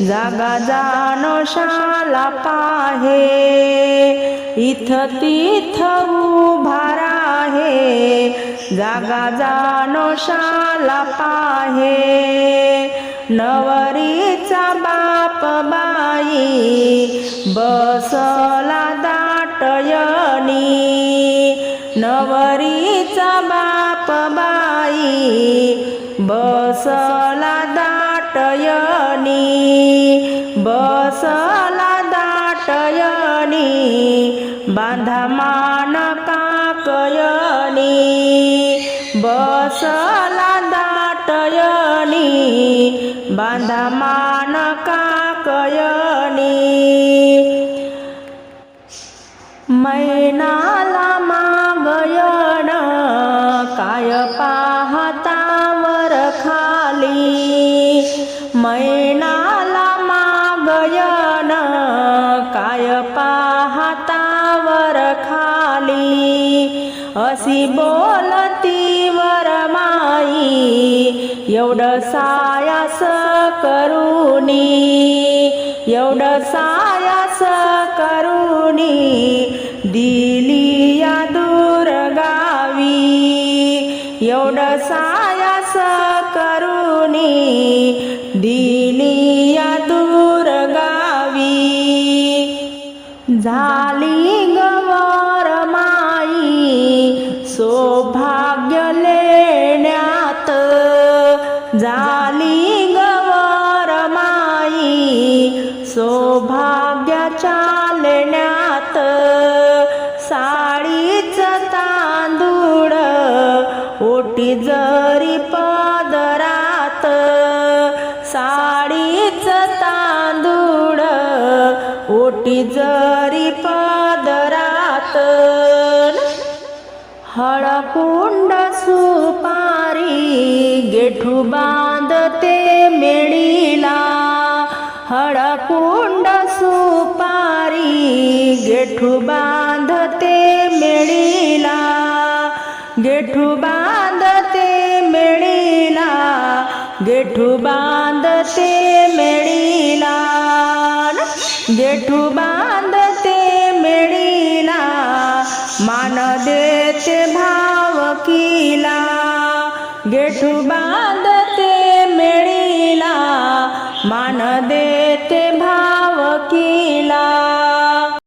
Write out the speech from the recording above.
जागा जाणो शाला पाहे. इथ तिथ उभारा आहे जागा जाणो शाला पाहे. नवरीचा बाप बाई बसला दाटयनी. नवरीचा बाप बाई बसला बसला दाटयनी बांधा मान काकयनी बसला दाटयनी बांधा मान काकयनी मैनाला मागयन काय पाहतावर खाली. मै खाली. अशी बोलती वरमाई एवढं सायास करुणी. एवढं सायास करुणी दिली या दुर्गावी एवढं सायास करुणी दिली या दुर्गावी झाली झाली गवर माई सौभाग्याच्या लेण्यात. साडीच तांदूळ ओटी जरी पदरात. साडीच तांदूळ ओटी जरी पदरात. हळकुंड सुपा गेठू बांधते मेळीला हळकुंड सुपारी गेठू बांधते मेळीला गेठू बांधते मेळीला गेठू बांधते मेळीला गेठू बांधते मेळीला मान देते भावकीला. गेठू बांधते